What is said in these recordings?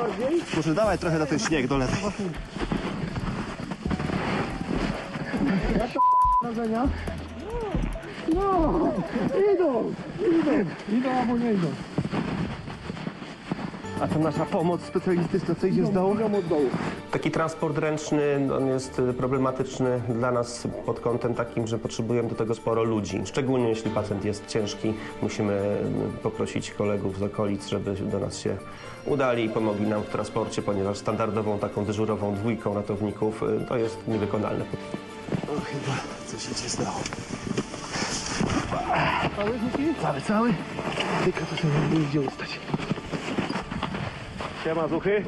bardziej. Może dawaj trochę na ten śnieg do lewej. Wrażenia? No, idą, idą, idą albo nie idą. A to nasza pomoc specjalistyczna, co idzie z dołu? Idą od dołu. Taki transport ręczny on jest y, problematyczny dla nas pod kątem takim, że potrzebujemy do tego sporo ludzi. Szczególnie jeśli pacjent jest ciężki, musimy y, poprosić kolegów z okolic, żeby do nas się udali i pomogli nam w transporcie, ponieważ standardową taką dyżurową dwójką ratowników y, to jest niewykonalne. O, chyba coś z dołu. Cały? Cały, cały. Tylko to sobie nie idzie ustać. Siema, zuchy.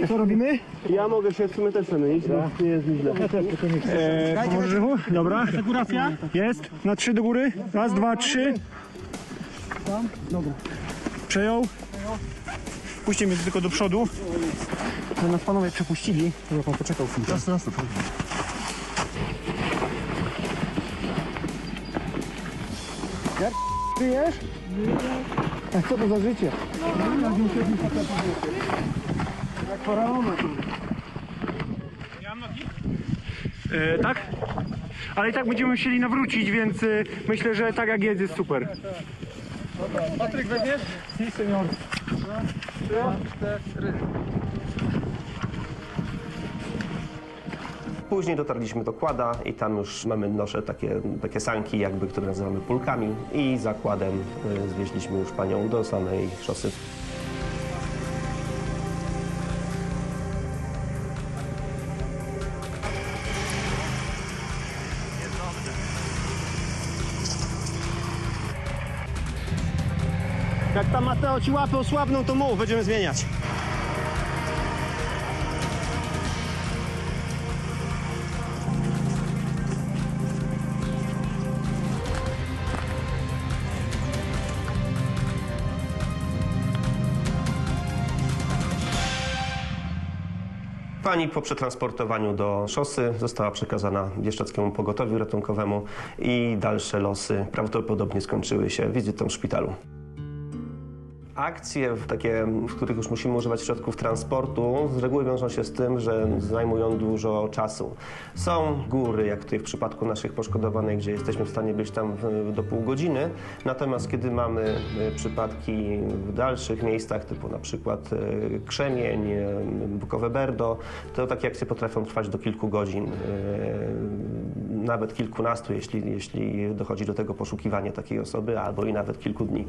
Że Co robimy? Ja mogę się w sumie też przemienić, no nie jest mi źle. Eee? Dobra. Sekuracja? Jest. Na trzy do góry. Raz, dwa, trzy. Dobra. Przejął. Puśćcie mnie tylko do przodu. To nas panowie przepuścili. Chyba pan poczekał chwilę. Jasne, jasne. Żyjesz? A co to za życie? Jak faraona. E, tak? Ale i tak będziemy musieli nawrócić, więc e, myślę, że tak jak jest, jest super. Patryk weźmiesz? Si, senior. Później dotarliśmy do kłada i tam już mamy nosze takie, takie sanki, jakby, które nazywamy pulkami i zakładem y, zwieźliśmy już panią do samej szosy. Jak tam Mateo ci łapy osłabną, to mów, będziemy zmieniać. Pani po przetransportowaniu do szosy została przekazana Bieszczadzkiemu Pogotowiu Ratunkowemu i dalsze losy prawdopodobnie skończyły się wizytą w szpitalu. Akcje, takie, w których już musimy używać środków transportu, z reguły wiążą się z tym, że zajmują dużo czasu. Są góry, jak tutaj w przypadku naszych poszkodowanych, gdzie jesteśmy w stanie być tam do pół godziny. Natomiast kiedy mamy y, przypadki w dalszych miejscach, typu na przykład y, Krzemień, y, Bukowe Berdo, to takie akcje potrafią trwać do kilku godzin, nawet kilkunastu, jeśli, jeśli dochodzi do tego poszukiwania takiej osoby, albo i nawet kilku dni.